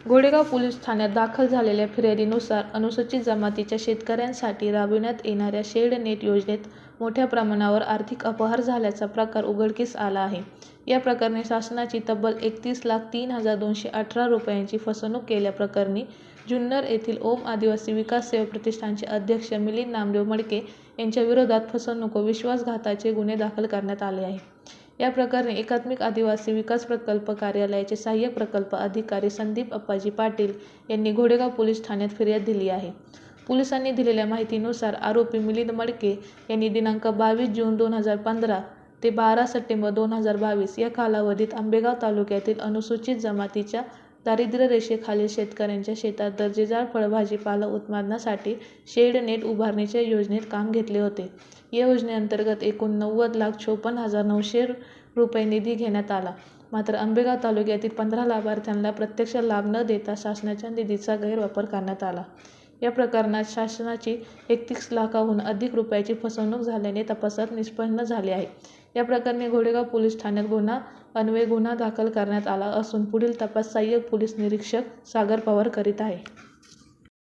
घोडेगाव police ठाण्यात दाखल झालेल्या फिर्यादीनुसार अनुसूचित जमातीच्या शेतकऱ्यांसाठी राबविण्यात येणाऱ्या शेड नेट योजनेत मोठ्या प्रमाणावर आर्थिक अपहार झाल्याचा प्रकार उघडकीस आला आहे. या प्रकरणी शासनाची तब्बल एकतीस लाख तीन हजार दोनशे अठरा रुपयांची फसवणूक केल्याप्रकरणी जुन्नर येथील ओम आदिवासी विकास सेवा प्रतिष्ठानचे अध्यक्ष मिलिंद नामदेव मडके यांच्याविरोधात फसवणूक व विश्वासघाताचे गुन्हे दाखल करण्यात आले आहे. या प्रकरणी एकात्मिक आदिवासी विकास प्रकल्प कार्यालयाचे सहाय्यक प्रकल्प अधिकारी संदीप अप्पाजी पाटील यांनी घोडेगाव पोलीस ठाण्यात फिर्याद दिली आहे. पोलिसांनी दिलेल्या माहितीनुसार आरोपी मिलिंद मडके यांनी दिनांक बावीस जून दोन हजार पंधरा ते बारा सप्टेंबर दोन हजार बावीस या कालावधीत आंबेगाव तालुक्यातील अनुसूचित जमातीच्या दारिद्र्यरेषेखालील शेतकऱ्यांच्या शेतात दर्जेदार फळभाजीपाला उत्पादनासाठी शेड नेट उभारणीच्या योजनेत काम घेतले होते. या योजनेअंतर्गत एकूण नव्वद लाख चोपन्न हजार नऊशे रुपये निधी घेण्यात आला. मात्र आंबेगाव तालुक्यातील पंधरा लाभार्थ्यांना प्रत्यक्ष लाभ न देता शासनाच्या निधीचा गैरवापर करण्यात आला. या प्रकरणात शासनाची एकतीस लाखांहून अधिक रुपयांची फसवणूक झाल्याचे तपासात निष्पन्न झाले आहे. या प्रकरणी घोडेगाव पोलीस ठाण्यात गुन्हा अन्वये गुन्हा दाखल करण्यात आला असून पुढील तपास सहाय्यक पोलीस निरीक्षक सागर पवार करीत आहे.